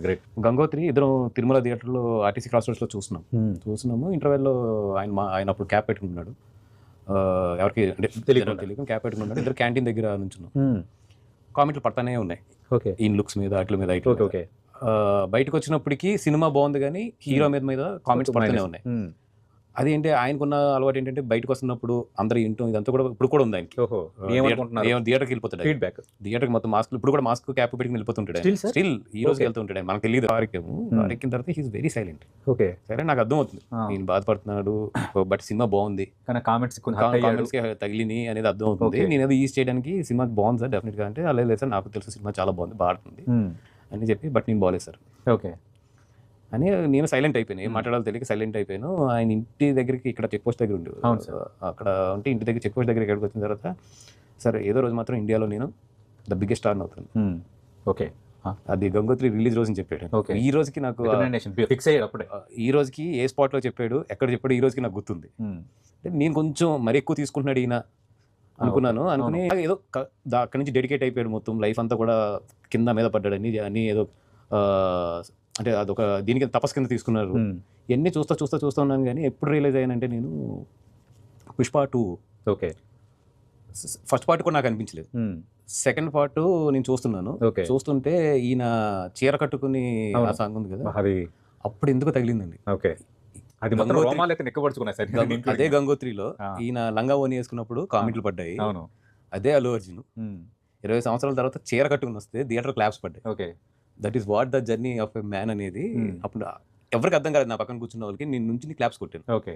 Great Gangotri ఇద్దరం తిరుమల థియేటర్లో RTC cross రోడ్స్లో చూస్తున్నాం. చూస్తున్నాము. ఇంటర్వెల్లో ఆయన మా ఆయన అప్పుడు క్యాప్ పెట్టుకున్నాడు. ఎవరికి తెలియకుండా. తెలియదు క్యాప్ పెట్టుకున్నాడు. ఇద్దరు క్యాంటీన్ దగ్గర నుంచున్నాం. కామెంట్లు పడతానే ఉన్నాయి. ఓకే. ఈ లుక్స్ మీద అట్ల మీద ఓకే. ఓకే. బయటకు వచ్చినప్పటికి సినిమా బాగుంది కానీ హీరో మీద మీద కామెంట్స్ పడుతూనే ఉన్నాయి. అదేంటి? ఆయనకున్న అలవాటు ఏంటంటే బయటకు వస్తున్నప్పుడు అందరు ఇంటూ ఇదంతా కూడా ఇప్పుడు కూడా ఉంది ఆయనకి? ఓహో ఏమనుకుంటున్నారు? ఏమో థియేటర్కి వెళ్ళిపోతాడు? ఫీడ్బ్యాక్. థియేటర్కి మొత్తం మాస్క్ ఇప్పుడు కూడా మాస్క్ క్యాప్ పెట్టుకుని వెళ్ళిపోతుంటాడు? స్టిల్ ఈ రోజు. వెళ్తుంటాడు? ఆయన. మనకు తెలియదు కారెక్కేమో కారెక్కిన తర్వాత హీస్ వెరీ సైలెంట్ ఓకే. సరే నాకు అర్థం అవుతుంది. నేను బాధపడుతున్నాడు బట్ సినిమా బాగుంది. కానీ కామెంట్స్. కామెంట్స్ తగిలిని అనేది అర్థం అవుతుంది. నేను ఏదో ఈజ్ చేయడానికి సినిమా బాగుంది సార్ డెఫినెట్గా అంటే అలా లేదు సార్ నాకు తెలుసు సినిమా చాలా బాగుంది బాగుంటుంది Hmm. అని చెప్పి బట్ నేను బాగాలేదు సార్. ఓకే. అని నేను సైలెంట్ అయిపోయాను. ఏం మాట్లాడాలో తెలియక సైలెంట్ అయిపోయాను. ఆయన ఇంటి దగ్గరికి ఇక్కడ చెక్ పోస్ట్ దగ్గర ఉండి. అక్కడ ఉంటే ఇంటి దగ్గర చెక్ పోస్ట్ దగ్గర ఇక్కడికి వచ్చిన తర్వాత సరే ఏదో రోజు మాత్రం ఇండియాలో నేను ద బిగ్గెస్ట్ స్టార్ అవుతాను. ఓకే. అది గంగోత్రి రిలీజ్ రోజు అని చెప్పాడు. ఈ రోజుకి నాకు ఫిక్స్ అయ్యాడు అప్పుడే. ఈ రోజుకి ఏ స్పాట్లో చెప్పాడు ఎక్కడ చెప్పాడు ఈ రోజుకి నాకు గుర్తుంది. అంటే నేను కొంచెం మరి ఎక్కువ తీసుకుంటున్నాడు ఈయన అనుకున్నాను. అనుకుని ఏదో అక్కడి నుంచి డెడికేట్ అయిపోయాడు మొత్తం. లైఫ్ అంతా కూడా కింద మీద పడ్డాడు. అన్ని ఏదో అంటే అదొక దీనికి తపస్ కింద తీసుకున్నారు. ఎన్ని చూస్తా చూస్తా చూస్తా ఉన్నాను కానీ ఎప్పుడు రియలైజ్ అయ్యానంటే నేను Pushpa two. Okay. First part కూడా నాకు అనిపించలేదు. సెకండ్ పార్ట్ నేను చూస్తున్నాను. చూస్తుంటే ఈయన చీర కట్టుకుని ఆ. సాంగ్ ఉంది కదా? అది అప్పుడు ఎందుకు తగిలిందండి. ఓకే. అది. అదే గంగోత్రిలో. ఈయన లంగా ఓని వేసుకున్నప్పుడు కామెంట్లు పడ్డాయి. అదే అల్లు అర్జున్. ఇరవై సంవత్సరాల తర్వాత చీర కట్టుకుని వస్తే థియేటర్ క్లాప్స్ పడ్డాయి. Okay. That is what the journey of a man అనేది Hmm. అప్పుడు ఎవరికి అర్థం కాలేదు నా పక్కన కూర్చున్న వాళ్ళకి నేను నుంచి క్లాప్స్ కొట్టాను ఓకే